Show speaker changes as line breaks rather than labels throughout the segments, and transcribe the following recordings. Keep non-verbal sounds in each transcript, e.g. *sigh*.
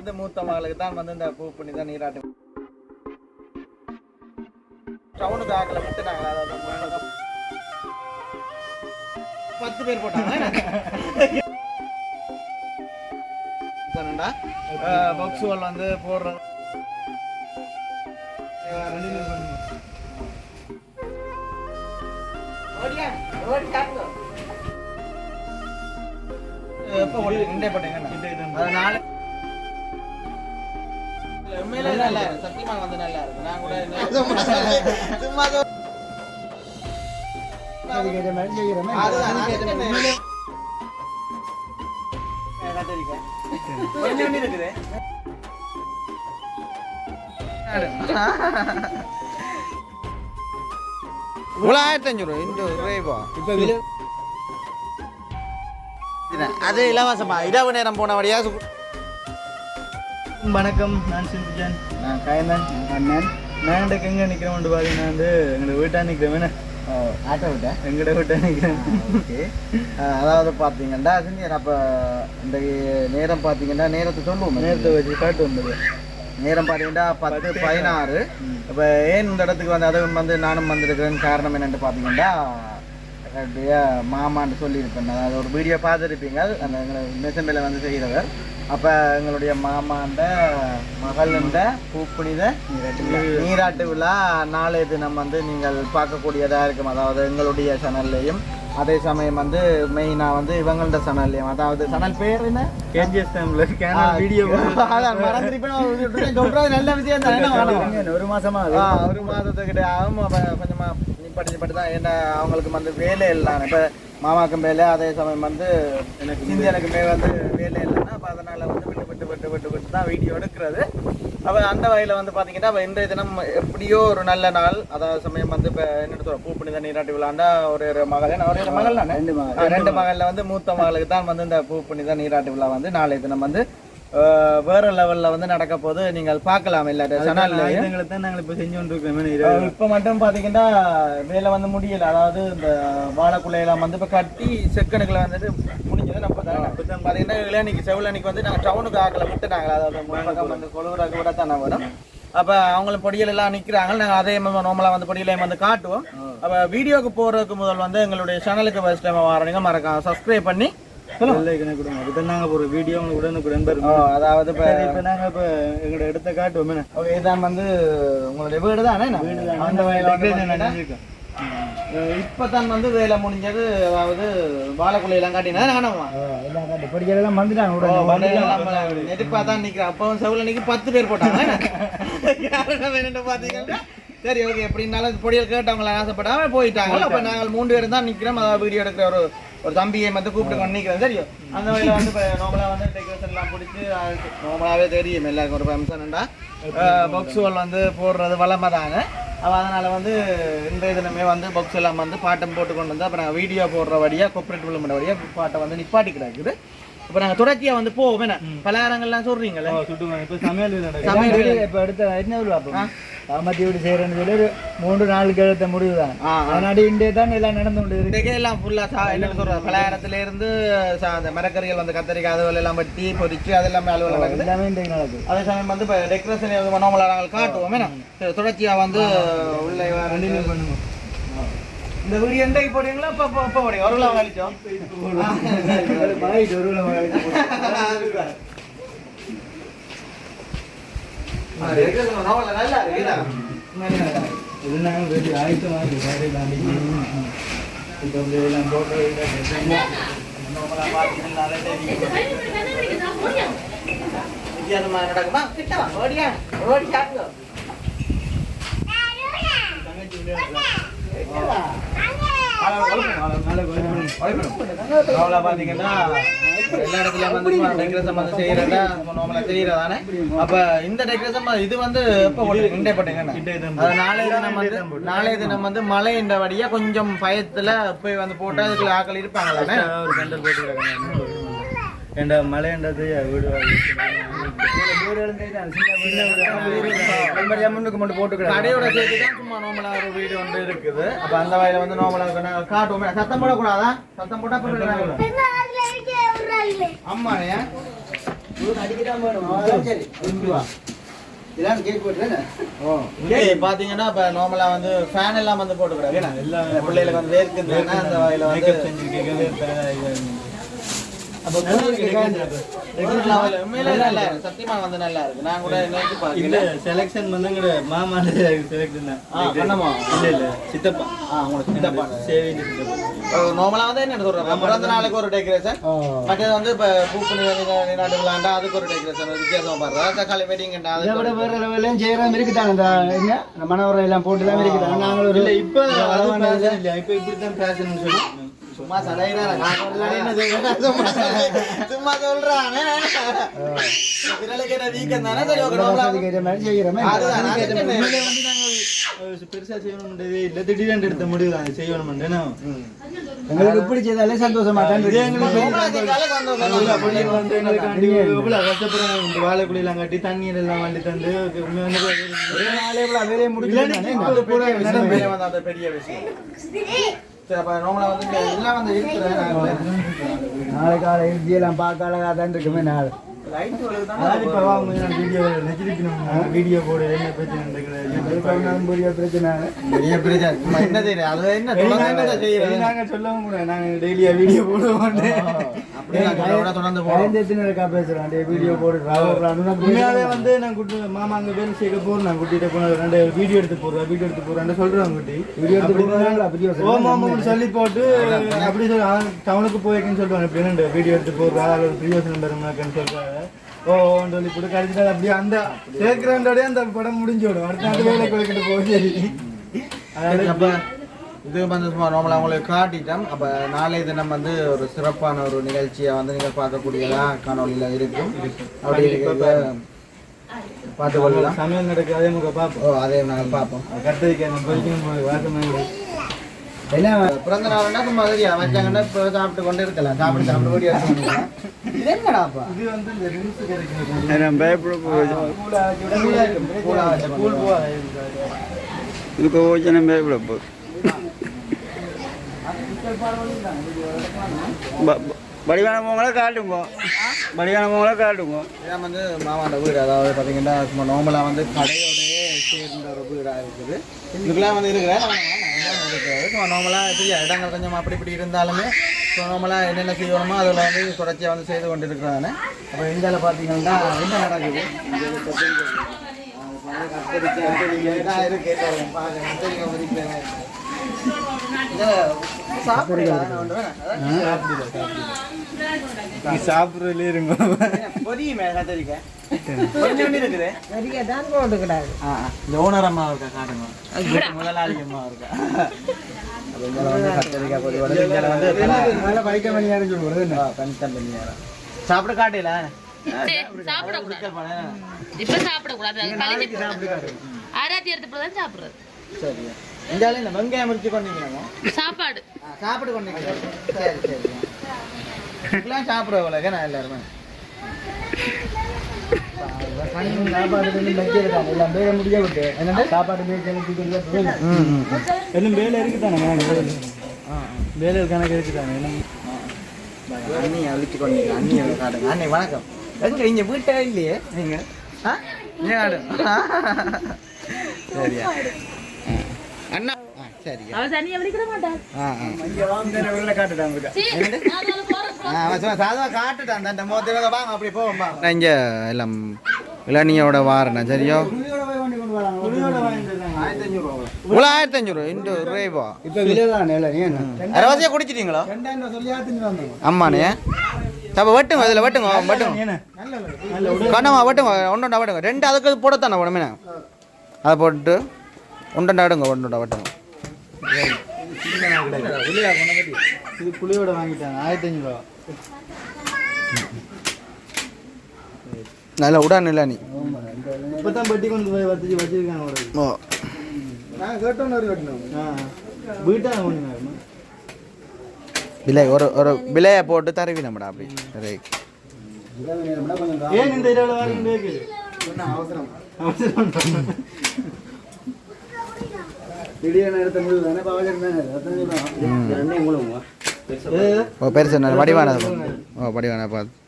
வந்து மூத்த மகளுக்கு தான் வந்து இந்த பூ பண்ணி தான் நீராட்டு. ஆக்கல மட்டும் நாங்கள் அதாவது பத்து பேர் போட்டாங்க சொன்னேன்டா பாக்ஸ் வால் வந்து போடுற எப்போ போட்டீங்க அதனால இவ்வளோ ஆயிரத்தி அஞ்சூறு இந்த ரூபா
இப்போ
அது இலவசமா. இரவு நேரம் போனபடியா சு-
வணக்கம் நான் சிந்துஜன்
நான் கயந்தன்
அண்ணன் நான் இன்றைக்கு எங்கே நிற்கிறோம்னு பார்த்தீங்கன்னா வந்து எங்களோட வீட்டா நிற்கிறேன்
ஆட்டோ விட்டேன்
எங்களோட வீட்டா நிற்கிறேன்
ஓகே. அதாவது பார்த்தீங்கன்னா செஞ்சு அப்போ இந்த நேரம் பார்த்தீங்கன்னா நேரத்தை சொல்லுவோம்.
நேரத்தை வச்சு காட்டு வந்தது
நேரம் பார்த்தீங்கன்னா பத்து பதினாறு. இப்போ ஏன் இந்த இடத்துக்கு வந்து அதுவும் வந்து நானும் வந்திருக்கிறேன் காரணம் என்னென்னு பார்த்தீங்கன்னா என்னுடைய மாமான்னு சொல்லியிருப்பேன். அதாவது ஒரு வீடியோ பார்த்துருப்பீங்க. அந்த எங்களை மெசம்பில் வந்து செய்கிறவர். அப்போ எங்களுடைய மாமாண்ட மகள்ண்ட பூப்புனித நீராட்டு விழா. நாளைய தினம் வந்து நீங்கள் பார்க்கக்கூடியதாக இருக்கும். அதாவது எங்களுடைய சேனல்லையும் அதே சமயம் வந்து மெயினாக வந்து இவங்கள்ட சேனல்லையும் அதாவது சேனல் பேர் என்ன?
கேஜிஎஸ் கேனல் வீடியோ
மறந்துருப்பேன். நான் நல்ல விஷயம் தான்?
ஒரு மாசமா
ஆ, ஒரு மாதத்துக்கிட்ட. ஆகும் அப்ப நிப்பாட்டி தான் ஏன்னா அவங்களுக்கு வந்து வேலை இல்லை இப்போ மாமாக்கும் வேலை அதே சமயம் வந்து எனக்கு சிந்தியனுக்குமே வந்து வேலை இல்லைன்னா அப்போ அதனால வந்து விட்டு விட்டு விட்டு விட்டு விட்டு தான் வீடியோ எடுக்கிறது. அப்போ அந்த வகையில் வந்து பார்த்தீங்கன்னா அப்ப இன்றைய தினம் எப்படியோ ஒரு நல்ல நாள். அதாவது சமயம் வந்து இப்போ என்ன சொல்ற பூ புனித நீராட்டி விழாண்டா ஒரு ஒரு மகள். ஒரு மகள் தானே?
ரெண்டு மகள்.
ரெண்டு மகளில் வந்து மூத்த மகளுக்கு தான் வந்து இந்த பூ புனித நீராட்டு விழா வந்து நாளைய தினம் வந்து வேற லெவல்ல வந்து நடக்க போது நீங்கள் பார்க்கலாம் இல்ல சேனல்ல
ஆயுதங்களை தான் நாங்கள் இப்போ செஞ்சு கொண்டிருக்கோம்
இப்ப மட்டும் பாத்தீங்கன்னா வேலை வந்து முடியல. அதாவது இந்த வாழைக்குள்ளையெல்லாம் வந்து இப்ப கட்டி செக்கனுக்குள்ள வந்துட்டு முடிஞ்சது. நம்ம தான் பாத்தீங்கன்னா இளநிக்கு செவிலனிக்கு வந்து நாங்க டவுனுக்கு ஆக்கல விட்டுனாங்க அதாவது வந்து கொழுவுறாக்கு விட தானே வரும். அப்ப அவங்களும் பொடியல் எல்லாம் நிக்கிறாங்க. நாங்க அதே நார்மலா வந்து பொடியலையும் வந்து காட்டுவோம். அப்ப வீடியோக்கு போறதுக்கு முதல் வந்து எங்களுடைய சேனலுக்கு ஃபர்ஸ்ட் டைம் வரீங்க மறக்காம சப்ஸ்கிரைப் பண்ணி
அதுதான் நாங்கள் ஒரு வீடியோ உங்களுக்கு உடனுக்குடன்
அதாவது இப்ப
இப்போ நாங்கள் இப்போ எங்களோட இடத்த காட்டுவோம். என்ன?
ஓகே இதான் வந்து உங்களுடைய வீடு தானே.
வீடு
அந்த வகையில வந்து வேலை முடிஞ்சது அதாவது வாழைக்குள்ளையெல்லாம் காட்டினா காணுமா
வந்துட்டாங்க
நெருப்பா தான் நிக்கிறேன் அப்பவும் செவுல நிக்க பத்து பேர் போட்டாங்க. *laughs* பாத்தீங்கன்னா சரி ஓகே எப்படின்னாலும் பொடியல் கேட்டவங்கள ஆசைப்படாம போயிட்டாங்க. அப்ப நாங்கள் மூணு பேரும் தான் நிக்கிறோம். அதாவது வீடியோ எடுக்கிற ஒரு ஒரு தம்பியை வந்து கூப்பிட்டு கொண்டு நிக்கிறோம். சரியோ? அந்த வகையில வந்து இப்போ நார்மலா வந்து டெக்கரேஷன் எல்லாம் பிடிச்சி நார்மலாவே தெரியும். எல்லாருக்கும் ஒரு ஃபங்க்ஷன்டா பாக்ஸுவல் வந்து போடுறது வளமை தானே. அப்ப அதனால வந்து இன்றைய தினமே வந்து பாக்ஸ் எல்லாம் வந்து பாட்டம் போட்டு கொண்டு வந்து அப்புறம் வீடியோ போடுற வழியா கொப்பரேட் விளம்பர வழியா பாட்டை வந்து நிப்பாட்டி கிடக்குது. இப்போ நாங்கள் தொடர்ச்சியா வந்து போவோம். என்ன? பலகாரங்கள்லாம் சொல்றீங்களே
சுட்டுவாங்க இப்போ சமையல்
சமையல்
இப்போ அடுத்த என்ன பார்ப்போம். காமத்தி வீடு செய்கிறேன்னு சொல்லி ஒரு மூன்று நாளுக்கு எடுத்த முடிவு தான்.
ஆ, ஆ.
அதனாடி இண்டே தான் எல்லாம் நடந்து கொண்டு இருக்கு.
எல்லாம் ஃபுல்லா சா என்ன சொல்றது? பலகாரத்துல இருந்து அந்த மரக்கறிகள் வந்து கத்தரிக்காய் அதுவரை எல்லாம் வெட்டி பொரிச்சு அது எல்லாமே அலுவலகம் நடக்குது.
எல்லாமே இன்றைக்கு நடக்குது.
அதே சமயம் வந்து இப்போ டெக்கரேஷன் நார்மலாக நாங்கள் காட்டுவோம். என்ன? வந்து உள்ளே
பண்ணுங்க.
இந்த வீடியோ எண்டைக்கு போடுவீங்களா இப்போ இப்போ இப்போ போடுங்க. ஒரு கிலோ கழிச்சோம்
ஒரு கிலோ
வித்தியாசமா நடக்குமா கிட்ட ஓடியா ஓடி சாப்பிடுங்க அவ்வளோ பார்த்தீங்கன்னா எல்லா இடத்துலயும் வந்து டெக்கரேஷன் வந்து செய்யறதா நார்மலாக செய்யறதானே அப்ப இந்த டெக்கரேஷன் இது வந்து எப்போ போட்டீங்க இண்டே போட்டீங்கன்னா
தான்
அது நாளைய தினம் வந்து நாளைய தினம் வந்து மழை என்ற வழியா கொஞ்சம் பயத்துல போய் வந்து போட்டா அதுக்குள்ள ஆக்கள் இருப்பாங்களானே
ஒரு கண்டல் போட்டு என்ற மலையண்டது வீடு முன்னுக்கு மட்டும் போட்டு கிடக்கு
கடையோட சேர்த்து தான் சும்மா நார்மலா ஒரு வீடு ஒன்று இருக்குது. அப்ப அந்த வகையில வந்து நார்மலா காட்டுவோம். சத்தம் போடக்கூடாதா? சத்தம் போட்டா அப்புறம் விடுறாங்க. அம்மா ஏன்
இதான் கேக் போட்டுறேன்
ஓகே பாத்தீங்கன்னா இப்ப நார்மலா வந்து ஃபேன் எல்லாம் வந்து போட்டுக்கிறாங்க எல்லா பிள்ளைகளுக்கு வந்து வேர்க்குதுன்னா அந்த வகையில வந்து அப்ப உண்மையிலே நல்லா இருக்கு சத்தியமா வந்து நல்லா இருக்கு நான் கூட நினைச்சு பார்க்கல
செலக்ஷன் வந்து மாமா செலக்ஷன். இல்ல இல்ல சித்தப்பா.
ஆ உங்களுக்கு சித்தப்பா. நார்மலா வந்து என்ன சொல்றேன் பிறந்த நாளுக்கு ஒரு டெக்கரேஷன் மற்றது வந்து இப்ப நாட்டு அதுக்கு ஒரு டெக்கரேஷன் வித்தியாசமா தக்காளி வெட்டிங்கண்டா
விட
அது
வேற லெவலையும் செய்யறாம இருக்குதாங்க இந்த என்ன? இந்த மனவரை எல்லாம் போட்டு தான் இருக்குதாங்க நாங்கள் ஒரு
இல்ல இப்ப இல்ல. இப்படித்தான் ஃபேஷன் சொல்லி.
சும்மா சடையிறாங்க சும்மா என்ன வீக்கம் தானே சரி
பெருசா செய்யணும்ன்றதே இல்ல. திடீர்னு எடுத்த முடிவு தான். செய்யணும்ன்றேன்னா
எங்களுக்கு இப்படி செய்தாலே சந்தோஷமா
கஷ்டப்படுறாங்க. எல்லாம் கட்டி தண்ணீர் எல்லாம் வண்டி தந்து
வேலையை?
அது பெரிய விஷயம்.
நாளை காலை எல்லாம் பார்க்க அழகா தான். இருக்குமே நாள்
வீடியோ போடு என்ன பிரச்சனை
பெரிய பிரச்சனை.
என்ன செய்யறது? அது என்ன தொடர்ந்து என்ன செய்யறது?
நாங்க சொல்லவும் கூட நாங்க டெய்லியா வீடியோ போடுவோம்
போடுறான்
உண்மையாவே வந்து நான் குட்டி மாமா அங்க வேலை செய்ய போறேன் நான் குட்டிட்ட போன ரெண்டு வீடியோ எடுத்து போடுறேன் வீடியோ எடுத்து போறேன் சொல்றேன் குட்டி.
வீடியோ எடுத்து விஷயம்.
ஓ மாமா சொல்லி போட்டு அப்படி சொல்லி டவுனுக்கு போயிருக்கேன்னு சொல்லுவாங்க. இப்படி என்ன வீடியோ எடுத்து போடுறா? ஒரு பிரியோசனம் பெருமாக்கன்னு சொல்றாங்க. ஓன்னு சொல்லி போட்டு கடைசிட்டு அப்படியே அந்த பேக்ரவுண்டோடய அந்த படம் முடிஞ்சோடும் அடுத்த அந்த வேலை கொடுக்கிட்டு போக சரி
அப்ப இது வந்து சும்மா நார்மலா உங்களுக்கு காட்டிட்டோம் அப்ப நாளைய தினம் வந்து ஒரு சிறப்பான ஒரு நிகழ்ச்சியை வந்து நீங்கள் பார்க்கக்கூடியதா காணொலியில இருக்கும் அப்படி இருக்கிறத பார்த்து கொள்ளலாம்
சமையல் நடக்குது அதே முக பார்ப்போம்
ஓ அதே நாங்கள் பார்ப்போம்
கத்திரிக்காய்
என்ன
பிறந்த நாள்னா சும்மா சரியா வச்சாங்கன்னா இப்போ சாப்பிட்டு கொண்டு இருக்கலாம் சாப்பிட்டு சாப்பிட்டு ஓடி எடுத்துக்கலாம் இது என்னடாப்பா
இது வந்து இந்த ரில்ஸ் கிடைக்கும்
பயப்பட
பூலா வச்ச
கூல் போவா
இதுக்கு ஓச்சனை பயப்பட போகுது வடிவானவங்களை காட்டுங்க வடிவானவங்களை காட்டுங்க
இதான் வந்து மாமாண்ட வீடு அதாவது பார்த்தீங்கன்னா சும்மா நார்மலாக வந்து கடையோடயே சேர்ந்த ஒரு வீடாக இருக்குது இதுக்கெல்லாம் வந்து இருக்கிறேன் சும்மா நார்மலாக பெரிய இடங்கள் கொஞ்சம் அப்படி இப்படி இருந்தாலுமே ஸோ நார்மலாக என்னென்ன செய்யணுமோ அதில் வந்து தொடர்ச்சியாக வந்து செய்து கொண்டு இருக்கிறாங்க அப்போ இந்தியாவில் பார்த்தீங்கன்னா என்ன நடக்குது இருக்கு.
சாப்பிட்றதுல இருங்க.
பொரியுமே கத்திரிக்காய் கொஞ்சம் இருக்குது. இந்த ஓனர் அம்மா இருக்கா காட்டுங்க. முதலாளி அம்மா இருக்கா. கத்திரிக்காய் பொரி வந்து. சாப்பிட காட்டல?
சாப்பிடக்கூடாது. இப்ப சாப்பிடக்கூடாது ஆராத்தி எடுத்து போதான் சாப்பிடுறது
சரி இந்த ஆளு இந்த வெங்காயம் முறிச்சு கொண்டீங்களா
சாப்பாடு.
சாப்பிட கொண்டீங்க சரி சரி இப்பெல்லாம் சாப்பிடுவாங்க நான் எல்லாருமே. வணக்கம். எங்க? இங்க வீட்டே இல்லையே. நீங்க சரியா. அண்ணா. ஆ சரியா
அவன் மாட்டான்
காட்டுட்டான் அந்த வாங்க அப்படி போவோம் நான் இங்கே எல்லாம் இளநியோட வாரண்ணா சரியோ? இவ்வளோ ஆயிரத்தி அஞ்சூறு இண்டு ரூபா அரவாசியாக குடிச்சிட்டீங்களோ? அம்மாண்ணே அப்போ வெட்டுங்க இதில் வெட்டுங்க வெட்டுங்க. கண்ணம்மா வெட்டுங்க ஒன்றுண்டா வெட்டுங்க. ரெண்டு அதுக்கு போடத்தானே உடனே அதை போட்டு ஒன்றுண்டா எடுங்க ஒன்றுண்டா வெட்டுங்க
இது புளியோட வாங்கிட்டாங்க ஆயிரத்தி அஞ்சு
நல்ல உடான் இல்லை நீ.
பட்டி கொண்டு போய் வச்சு வச்சிருக்காங்க
ஓ.
கேட்டோன்னு ஒரு கட்டணும்
ஆ ஒன்று
விலை ஒரு ஒரு விலையை போட்டு தருவி நம்மடா அப்படி. ரைட்
ஏன் இந்த இரவு வாங்கிட்டு
அவசரம்
அவசரம்
திடீர்னு எடுத்த முடிவு தானே பவஜர் தானே. ரெண்டையும் மூலமா
ஓ பெருசு நல்ல வடிவானது ஓ வடிவான பார்த்து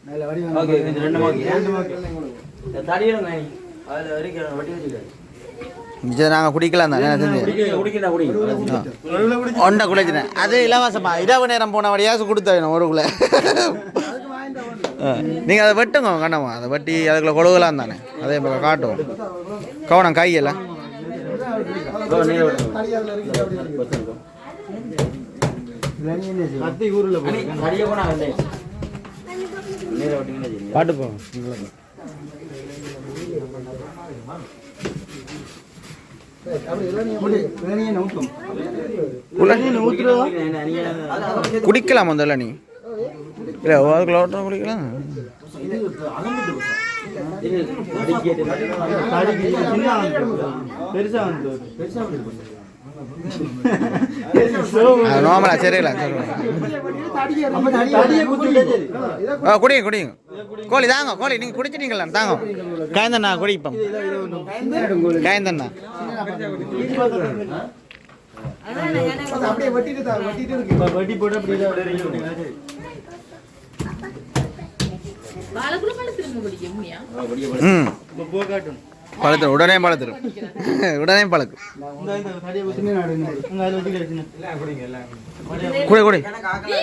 நாங்கள் குடிக்கலாம் தானே ஒன்றை குளிச்சினேன் அது இலவசமா. இரவு நேரம் போன வழியாசு கொடுத்த வேணும் ஒருக்குள்ள நீங்கள் அதை வெட்டுங்க கண்ணம்மா. அதை வெட்டி அதுக்குள்ள கொடுக்கலாம் தானே. அதே போல காட்டும் கவனம் கையெல்லாம்
கத்தி ஊருல
அடிய போனா வந்து
பாட்டு போ குடிக்கலாம் முதல்ல நீ இல்லை அதுக்குள்ள ஓட்டம் குடிக்கலாம்.
பெருசா வந்து
நார்மலா சரிங்களா
தடியை
குடிங்க குடிங்க. கோழி தாங்க கோழி நீங்க குடிச்சிட்டீங்களா? தாங்க. காயந்தண்ணா குடிப்போம். காயந்தண்ணா.
அப்படியே இருக்கு
வட்டி போட்டு
ம்.
இப்போ போ காட்டும்.
பழத்துரும் உடனே பழத்துரும் உடனே பழக்கும் குடி குடி.
நீ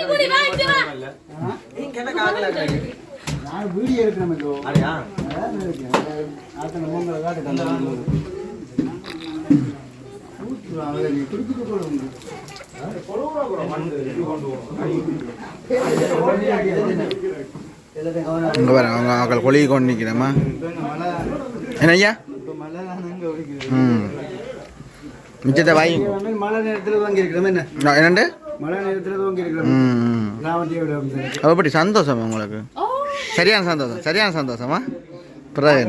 இங்கே பாருங்க அவங்க அவங்கள் கொழி கொண்டு நிற்கிறேம்மா. என்ன ஐயா? ம். மிச்சத்தை வாங்கி.
மழை நேரத்தில் வாங்கி இருக்கிறோம் என்ன
என்னண்டு
மழை நேரத்தில் வாங்கி இருக்கிறோம்
எப்படி சந்தோஷம் உங்களுக்கு?
ஓ.
சரியான சந்தோஷம் சரியான சந்தோஷமா? பிறகு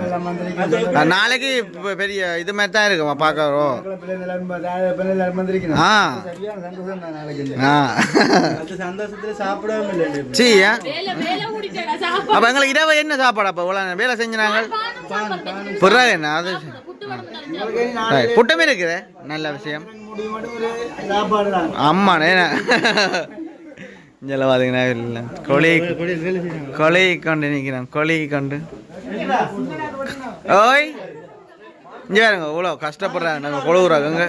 நாளைக்கு பெரிய இது மாதிரி தான் இருக்குமா பார்க்கறோம். ஆ. ஆ.
அந்த சந்தோஷத்துல சாப்பிடாம இல்லை
சீ ஆ?
வேலை வேலை முடிச்சடா சாப்பாடு.
அப்ப எங்களுக்கு இரவு என்ன சாப்பாடு அப்போ? இவ்வளோ வேலை செஞ்சினாங்க? பிறகு என்ன? அது. புட்டமே இருக்குது. நல்ல விஷயம்.
முடிவு மட்டும்
பார்த்தீங்கன்னா இல்லை கொலை கொலை கொண்டு நிற்கிறேன் கொலை கொண்டு ஓய் இங்கே பாருங்க இவ்வளோ கஷ்டப்படுறாங்க நாங்கள் கொழுவுறாங்க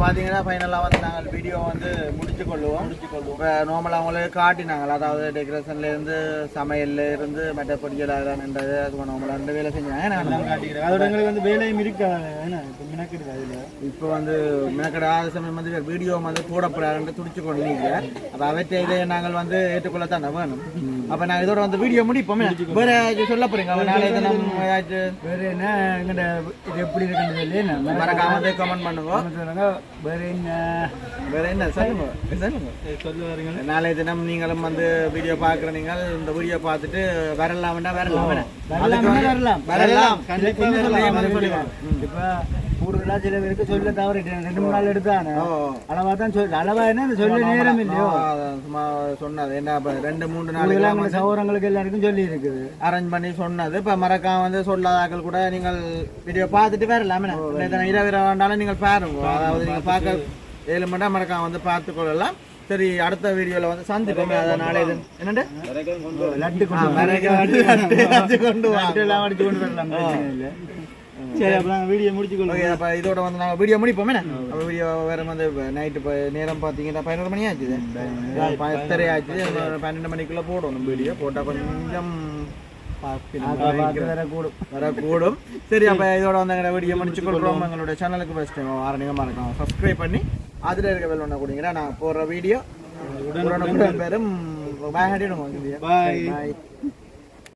பார்த்தீங்கன்னா ஃபைனலாக வந்து நாங்கள் வீடியோ வந்து முடிச்சு கொள்ளுவோம் முடிச்சு கொள்ளுவோம் இப்போ நார்மலாக அவங்களே காட்டினாங்க. அதாவது டெக்கரேஷன்ல இருந்து சமையல்ல இருந்து மற்ற பொடிகள் என்னன்றது அது நார்மலாக ரெண்டு வேலை செஞ்சாங்க. நாங்கள்
காட்டிக்கிறேன் அதோட எங்களுக்கு வந்து வேலையும் இருக்கா என்ன இப்போ மினக்கிடுது அதுல?
இப்போ வந்து மேக்கட ஆறு சமயம் வந்து வீடியோ வந்து போடப்படாதுன்னு துடிச்சு கொண்டு அப்போ அவற்றை இதை நாங்கள் வந்து ஏற்றுக்கொள்ளத்தான் வேணும். அப்போ நாங்கள் இதோட வந்து வீடியோ முடிப்போமே. வேற ஏதாச்சும் சொல்ல போறீங்க? அவன் நாளை தினம் ஏதாச்சும்
வேற என்ன இது எப்படி இருக்குன்னு சொல்லி
மறக்காம வந்து கமெண்ட் பண்ணுங்க.
சொல்லுங்க. வேற என்ன?
வேற என்ன? சொல்லுங்க. சொல்லுங்க.
சொல்லு வரீங்க.
நாளைய தினம் நீங்களும் வந்து வீடியோ பார்க்குற நீங்கள் இந்த வீடியோ பார்த்துட்டு வரலாம். வந்து-
வரலாம்.
வரலாம்.
வரலாம்.
ம்.
இப்ப கூடுதலா சில பேருக்கு சொல்ல தவறிட்டேன் ரெண்டு மூணு நாள் எடுத்தானே?
ஓ.
அளவா தான் சொல்ல அளவா என்ன சொல்ல நேரம் இல்லையோ?
சும்மா சொன்னது. என்ன ரெண்டு மூன்று
கூடுதலா
நாளைக்கு
எங்க சகோதரங்களுக்கு எல்லாருக்கும் சொல்லி இருக்குது
அரேஞ்ச் பண்ணி சொன்னது. இப்போ மறக்காம வந்து சொல்லாதாக்கள் கூட நீங்கள் வீடியோ பார்த்துட்டு வரலாம். என்ன? இரவு இரவு வேண்டாலும் நீங்கள் பாருங்க. அதாவது நீங்கள் பார்க்க ஏழு மணி நேரம் மறக்காம வந்து பார்த்து கொள்ளலாம். சரி அடுத்த வீடியோல வந்து சந்திப்போமே. அதை நாளை இது. என்னண்டு
லட்டு
கொண்டு
வரலாம் பிரச்சனை இல்லை.
சரி அப்ப நாங்கள் வீடியோ முடிச்சுக்கொள்ளும்
ஓகே அப்போ இதோட வந்து நாங்கள் வீடியோ முடிப்போமே அப்போ வீடியோ வேற வந்து நைட்டு இப்போ நேரம் பார்த்தீங்கன்னா பதினோரு மணி ஆச்சுது. பத்தரை ஆச்சு பன்னெண்டு மணிக்குள்ள போடணும் வீடியோ போட்டால் கொஞ்சம்
வரக்கூடும்.
சரி அப்போ இதோட வந்து எங்களை வீடியோ முடிச்சு கொள்கிறோம் எங்களோட சேனலுக்கு ஃபஸ்ட் டைம் ஆரணிங்க மறக்காம சப்ஸ்கிரைப் பண்ணி அதில் இருக்க வெல் ஒன்று கொடுங்கன்னா நான் போடுற வீடியோ உடனுக்குடன் பேரும் பாய். பாய்